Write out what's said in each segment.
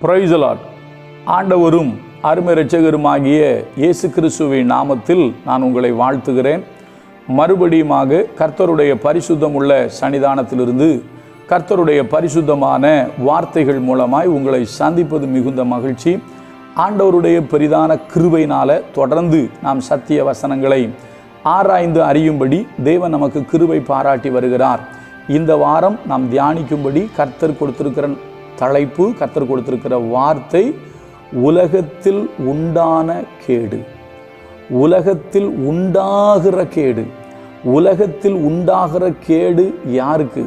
பிரைசலாட் ஆண்டவரும் அருமை இரட்சகருமாகிய இயேசு கிறிஸ்துவின் நாமத்தில் நான் உங்களை வாழ்த்துகிறேன். மறுபடியுமாக கர்த்தருடைய பரிசுத்தம் உள்ள சன்னிதானத்திலிருந்து கர்த்தருடைய பரிசுத்தமான வார்த்தைகள் மூலமாய் உங்களை சந்திப்பது மிகுந்த மகிழ்ச்சி. ஆண்டவருடைய பெரிதான கிருபையினால் தொடர்ந்து நாம் சத்திய வசனங்களை ஆராய்ந்து அறியும்படி தேவன் நமக்கு கிருபை பாராட்டி வருகிறார். இந்த வாரம் நாம் தியானிக்கும்படி கர்த்தர் கொடுத்திருக்கிற தலைப்பு கத்தர் கொடுத்திருக்கிற வார்த்தை உலகத்தில் உண்டான கேடு. உலகத்தில் உண்டாகிற கேடு. உலகத்தில் உண்டாகிற கேடு யாருக்கு?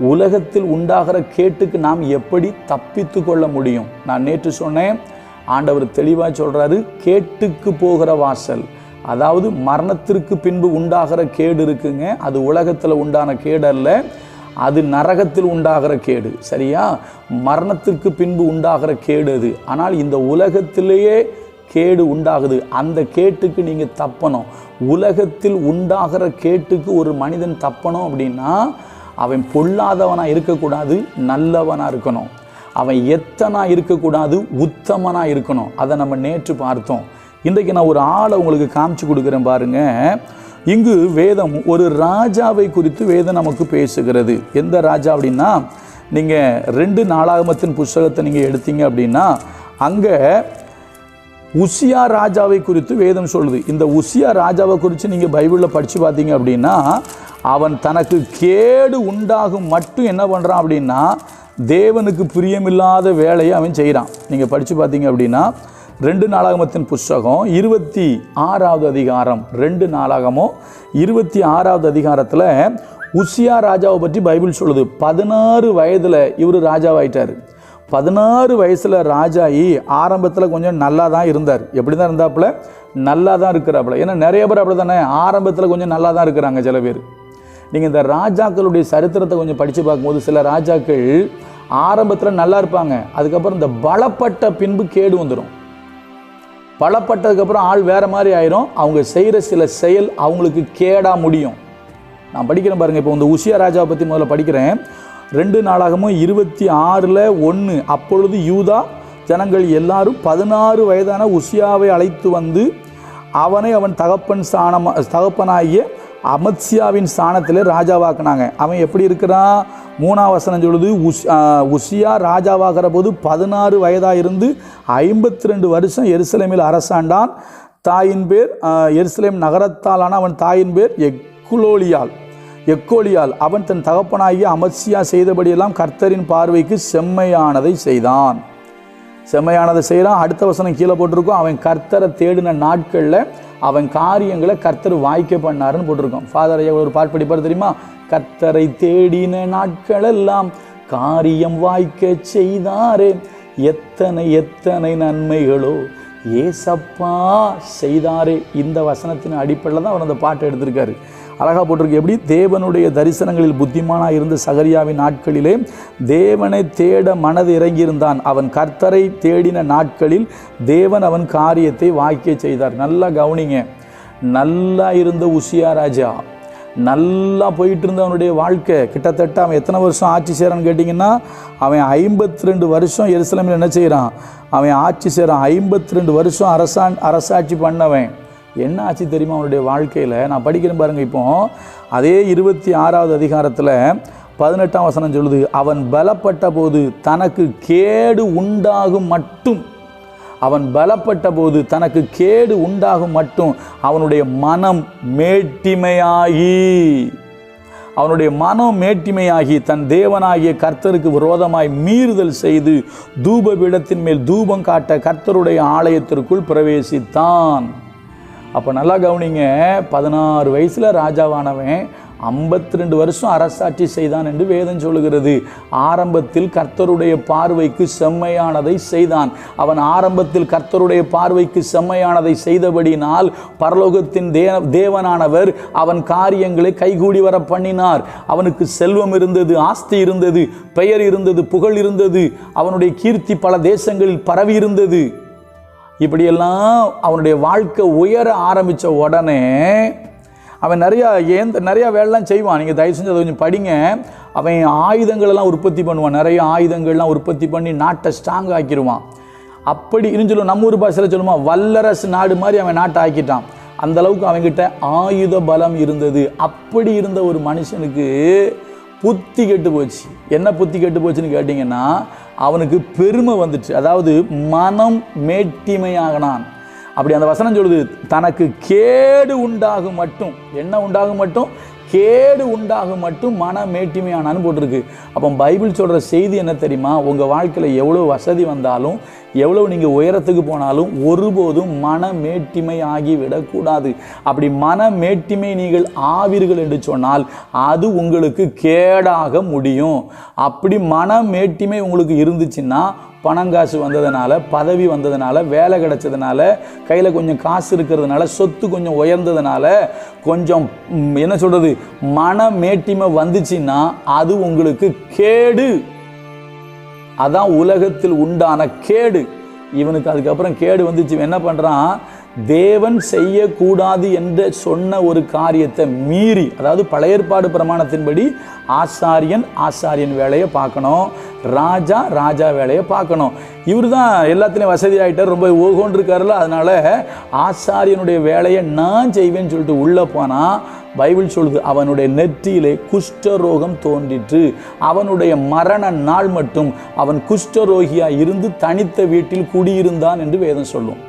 உலகத்தில் உண்டாகிற கேட்டுக்கு நாம் எப்படி தப்பித்து கொள்ள முடியும்? நான் நேற்று சொன்னேன் ஆண்டவர் தெளிவாக சொல்கிறாரு கேட்டுக்கு போகிற வாசல். அதாவது மரணத்திற்கு பின்பு உண்டாகிற கேடு இருக்குங்க அது உலகத்தில் உண்டான கேடு அல்ல அது நரகத்தில் உண்டாகிற கேடு. சரியா? மரணத்திற்கு பின்பு உண்டாகிற கேடு அது. ஆனால் இந்த உலகத்திலேயே கேடு உண்டாகுது. அந்த கேட்டுக்கு நீங்கள் தப்பணும். உலகத்தில் உண்டாகிற கேட்டுக்கு ஒரு மனிதன் தப்பணும் அப்படின்னா அவன் பொல்லாதவனாக இருக்கக்கூடாது நல்லவனாக இருக்கணும். அவன் எத்தனா இருக்கக்கூடாது உத்தமனாக இருக்கணும். அதை நம்ம நேற்று பார்த்தோம். இன்றைக்கு நான் ஒரு ஆளை உங்களுக்கு காமிச்சு கொடுக்குறேன் பாருங்கள் இங்கு வேதம் ஒரு ராஜாவை குறித்து வேதம் நமக்கு பேசுகிறது. எந்த ராஜா அப்படின்னா நீங்கள் ரெண்டு நாளாகமத்தின் புஸ்தகத்தை நீங்கள் எடுத்தீங்க அப்படின்னா அங்கே உசியா ராஜாவை குறித்து வேதம் சொல்லுது. இந்த உசியா ராஜாவை குறித்து நீங்கள் பைபிளில் படித்து பார்த்தீங்க அப்படின்னா அவன் தனக்கு கேடு உண்டாகும் மட்டும் என்ன பண்ணுறான் அப்படின்னா தேவனுக்கு பிரியமில்லாத வேலையை அவன் செய்கிறான் நீங்கள் படித்து பார்த்தீங்க அப்படின்னா ரெண்டு நாளாகமத்தின் புஸ்தகம் இருபத்தி ஆறாவது அதிகாரம் ரெண்டு நாளாகமோ இருபத்தி ஆறாவது அதிகாரத்தில் உசியா ராஜாவை பற்றி பைபிள் சொல்லுது. பதினாறு வயதில் இவர் ராஜாவாயிட்டார். பதினாறு வயசில் ராஜாயி ஆரம்பத்தில் கொஞ்சம் நல்லா தான் இருந்தார். எப்படி தான் இருந்தாப்புல? நல்லா தான் இருக்கிறாப்புல. ஏன்னா நிறைய பேர் அப்படி தானே ஆரம்பத்தில் கொஞ்சம் நல்லா தான் இருக்கிறாங்க சில பேர். நீங்கள் இந்த ராஜாக்களுடைய சரித்திரத்தை கொஞ்சம் படித்து பார்க்கும்போது சில ராஜாக்கள் ஆரம்பத்தில் நல்லா இருப்பாங்க. அதுக்கப்புறம் இந்த பலப்பட்ட பின்பு கேடு வந்துடும் பலப்பட்டதுக்கப்புறம் ஆள் வேறு மாதிரி ஆயிரும். அவங்க செய்கிற சில செயல் அவங்களுக்கு கேடாக முடியும். நான் படிக்கிறேன் பாருங்கள் இப்போ இந்த உஷியா ராஜாவை பற்றி முதல்ல படிக்கிறேன். ரெண்டு நாளாகமும் இருபத்தி ஆறில் ஒன்று அப்பொழுது யூதா ஜனங்கள் எல்லாரும் பதினாறு வயதான உஷியாவை அழைத்து வந்து அவனை அவன் தகப்பன் ஸ்தானமாக தகப்பனாகிய அமத்சியாவின் ஸ்தானத்தில் ராஜாவாக்குனாங்க அவன் எப்படி இருக்கிறான்? மூணாம் வசனம் சொல்லுது உஸ் உஷியா ராஜாவாகிற போது பதினாறு வயதாக இருந்து ஐம்பத்தி ரெண்டு வருஷம் எருசலேமில் அரசாண்டான். தாயின் பேர் எருசலேம் நகரத்தாலான அவன் தாயின் பேர் எக்குலோலியால் எக்கோலியால் அவன் தன் தகப்பனாகிய அமத்சியா செய்தபடியெல்லாம் கர்த்தரின் பார்வைக்கு செம்மையானதை செய்தான். செம்மையானதை செய்கிறான் அடுத்த வசனம் கீழே போட்டிருக்கோம் அவன் கர்த்தரை தேடின நாட்களில் அவன் காரியங்களை கர்த்தர் வாய்க்க பண்ணாருன்னு போட்டிருக்கோம். ஃபாதர் ஐயா ஒரு பாட்டு படிப்பார் தெரியுமா? கர்த்தரை தேடின நாட்கள் எல்லாம் காரியம் வாய்க்க செய்தாரே. எத்தனை எத்தனை நன்மைகளோ ஏசப்பா செய்தாரே. இந்த வசனத்தின் அடிப்படையில் தான் அவர் அந்த பாட்டை எடுத்திருக்காரு. அழகாக போட்டிருக்கு. எப்படி? தேவனுடைய தரிசனங்களில் புத்திமானாக இருந்த சகரியாவின் நாட்களிலே தேவனை தேட மனது இறங்கியிருந்தான். அவன் கர்த்தரை தேடின நாட்களில் தேவன் அவன் காரியத்தை வாக்கிய செய்தார். நல்லா கவனிங்க. நல்லா இருந்த உசியா ராஜா. நல்லா போயிட்டு இருந்த அவனுடைய வாழ்க்கை. கிட்டத்தட்ட அவன் எத்தனை வருஷம் ஆட்சி செய்கிறான்னு கேட்டிங்கன்னா அவன் ஐம்பத்தி ரெண்டு வருஷம் எருசலமில் என்ன செய்கிறான் அவன் ஆட்சி செய்கிறான் ஐம்பத்தி ரெண்டு வருஷம் அரசா அரசாட்சி பண்ணவன். என்ன ஆச்சு தெரியுமா அவனுடைய வாழ்க்கையில்? நான் படிக்கிறேன் பாருங்கள் இப்போ. அதே இருபத்தி ஆறாவது அதிகாரத்தில் பதினெட்டாம் வசனம் சொல்லுது அவன் பலப்பட்ட போது தனக்கு கேடு உண்டாகும் மட்டும் அவன் பலப்பட்ட போது தனக்கு கேடு உண்டாகும் மட்டும் அவனுடைய மனம் மேட்டிமையாகி. அவனுடைய மனம் மேட்டிமையாகி தன் தேவனாகிய கர்த்தருக்கு விரோதமாய் மீறுதல் செய்து தூப பீடத்தின் மேல் தூபம் காட்ட கர்த்தருடைய ஆலயத்திற்குள் பிரவேசித்தான். அப்போ நல்லா கவனிங்க பதினாறு வயசில் ராஜாவானவன் ஐம்பத்தி ரெண்டு வருஷம் அரசாட்சி செய்தான் என்று வேதம் சொல்லுகிறது. ஆரம்பத்தில் கர்த்தருடைய பார்வைக்கு செம்மையானதை செய்தான். அவன் ஆரம்பத்தில் கர்த்தருடைய பார்வைக்கு செம்மையானதை செய்தபடினால் பரலோகத்தின் தே தேவனானவர் அவன் காரியங்களை கைகூடி வர பண்ணினார். அவனுக்கு செல்வம் இருந்தது ஆஸ்தி இருந்தது பெயர் இருந்தது புகழ் இருந்தது. அவனுடைய கீர்த்தி பல தேசங்களில் பரவி இருந்தது. இப்படியெல்லாம் அவனுடைய வாழ்க்கை உயர ஆரம்பித்த உடனே அவன் நிறையா ஏந்த நிறையா வேலைலாம் செய்வான். நீங்கள் தயவு செஞ்சு அதை கொஞ்சம் படிங்க. அவன் ஆயுதங்களெல்லாம் உற்பத்தி பண்ணுவான். நிறைய ஆயுதங்கள்லாம் உற்பத்தி பண்ணி நாட்டை ஸ்ட்ராங் ஆக்கிடுவான் அப்படி இருந்து சொல்லுவோம். நம்ம ஊர் பாஷையில் சொல்லுமா வல்லரசு நாடு மாதிரி அவன் நாட்டை ஆக்கிட்டான். அந்த அளவுக்கு அவன்கிட்ட ஆயுத பலம் இருந்தது. அப்படி இருந்த ஒரு மனுஷனுக்கு புத்தி கெட்டு போச்சு. என்ன புத்தி கெட்டு போச்சுன்னு கேட்டிங்கன்னா அவனுக்கு பெருமை வந்துச்சு. அதாவது மனம் மேட்டிமையாகனான் அப்படி அந்த வசனம் சொல்லுது தனக்கு கேடு உண்டாகும் மட்டும் என்ன உண்டாகும் மட்டும்? கேடு உண்டாகும் மட்டும் மன மேட்டிமையானான்னு போட்டிருக்கு. அப்போ பைபிள் சொல்கிற செய்தி என்ன தெரியுமா? உங்கள் வாழ்க்கையில் எவ்வளோ வசதி வந்தாலும் எவ்வளோ நீங்கள் உயரத்துக்கு போனாலும் ஒருபோதும் மன மேட்டிமை ஆகி விடக்கூடாது. அப்படி மன மேட்டிமை நீங்கள் ஆவீர்கள் என்று சொன்னால் அது உங்களுக்கு கேடாக முடியும். அப்படி மன மேட்டிமை உங்களுக்கு இருந்துச்சுன்னா பணங்காசு வந்ததுனால பதவி வந்ததுனால வேலை கிடைச்சதுனால கையில் கொஞ்சம் காசு இருக்கிறதுனால சொத்து கொஞ்சம் உயர்ந்ததுனால கொஞ்சம் என்ன சொல்கிறது மன மேட்டிமை வந்துச்சுன்னா அது உங்களுக்கு கேடு. அதான் உலகத்தில் உண்டான கேடு. இவனுக்கு அதுக்கப்புறம் கேடு வந்துச்சு. இவன் என்ன பண்ணுறான் தேவன் செய்யக்கூடாது என்று சொன்ன ஒரு காரியத்தை மீறி அதாவது பழைய ஏற்பாடு பிரமாணத்தின்படி ஆசாரியன் ஆசாரியன் வேலையை பார்க்கணும் ராஜா ராஜா வேலையை பார்க்கணும். இவர் தான் எல்லாத்துலேயும் வசதி ஆகிட்டார் ரொம்ப ஓகோன் இருக்காருல்ல ஆசாரியனுடைய வேலையை நான் செய்வேன்னு சொல்லிட்டு உள்ளே போனால் பைபிள் சொல்லுது அவனுடைய நெற்றியிலே குஷ்டரோகம் தோன்றிற்று. அவனுடைய மரண நாள் மட்டும் அவன் குஷ்டரோகியாக இருந்து தனித்த வீட்டில் குடியிருந்தான் என்று வேதம் சொல்லும்.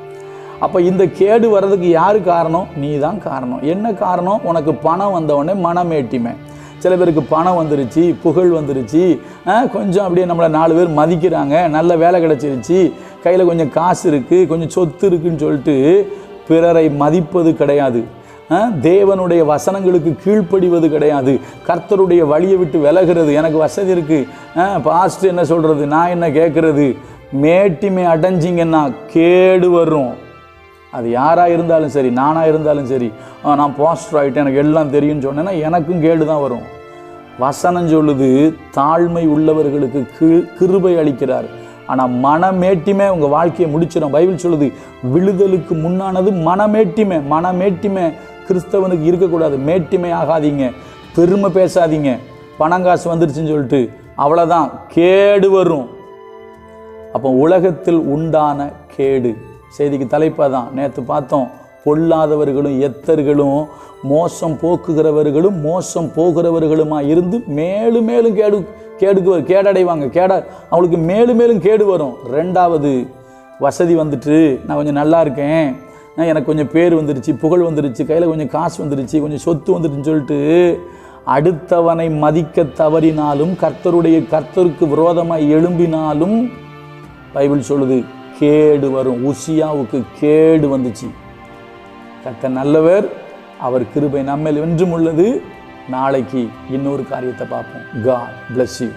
அப்போ இந்த கேடு வர்றதுக்கு யார் காரணம்? நீ தான் காரணம். என்ன காரணம்? உனக்கு பணம் வந்தவொடனே மனமேட்டிமை சில பேருக்கு பணம் வந்துருச்சு புகழ் வந்துருச்சு. கொஞ்சம் அப்படியே நம்மளை நாலு பேர் மதிக்கிறாங்க. நல்ல வேலை கிடச்சிருச்சு. கையில் கொஞ்சம் காசு இருக்குது கொஞ்சம் சொத்து இருக்குன்னு சொல்லிட்டு பிறரை மதிப்பது கிடையாது. ஆ, தேவனுடைய வசனங்களுக்கு கீழ்ப்படிவது கிடையாது. கர்த்தருடைய வழியை விட்டு விலகிறது. எனக்கு வசதி இருக்குது பாஸ்ட் என்ன சொல்கிறது நான் என்ன கேட்குறது மேட்டிமை அடைஞ்சிங்கன்னா கேடு வரும். அது யாராக இருந்தாலும் சரி நானாக இருந்தாலும் சரி நான் பாஸ்டர் ஆகிட்டேன் எனக்கு எல்லாம் தெரியும்னு சொன்னேன்னா எனக்கும் கேடு தான் வரும். வசனம் சொல்லுது தாழ்மை உள்ளவர்களுக்கு கி- கிருபை அளிக்கிறார். ஆனால் மனமேட்டிமை உங்கள் வாழ்க்கையை முடிச்சிடும் பைபிள் சொல்லுது விழுதலுக்கு முன்னானது மனமேட்டிமை மனமேட்டிமை கிறிஸ்தவனுக்கு இருக்கக்கூடாது. மேட்டிமை ஆகாதீங்க பெருமை பேசாதீங்க. பணங்காசு வந்துருச்சுன்னு சொல்லிட்டு அவ்வளோதான் கேடு வரும். அப்போ உலகத்தில் உண்டான கேடு. செய்திக்கு தலைப்பாக தான் நேற்று பார்த்தோம் பொல்லாதவர்களும் எத்தர்களும் மோசம் போக்குகிறவர்களும் மோசம் போகிறவர்களுமா இருந்து மேலும் மேலும் கேடு கேடுக்கு கேடடைவாங்க. கேட அவங்களுக்கு மேலும் மேலும் கேடு வரும். ரெண்டாவது வசதி வந்துட்டு நான் கொஞ்சம் நல்லா இருக்கேன். எனக்கு கொஞ்சம் பேர் வந்துருச்சு புகழ் வந்துருச்சு கையில் கொஞ்சம் காசு வந்துருச்சு கொஞ்சம் சொத்து வந்துருச்சுன்னு சொல்லிட்டு அடுத்தவனை மதிக்க தவறினாலும் கர்த்தருடைய கர்த்தருக்கு விரோதமாக எழும்பினாலும் பைபிள் சொல்லுது கேடு வரும். உசியாவுக்கு கேடு வந்துச்சு. கத்த நல்லவர் அவர் கிருபை நம்மேல் என்றும் உள்ளது. நாளைக்கு இன்னொரு காரியத்தை பார்ப்போம். God bless you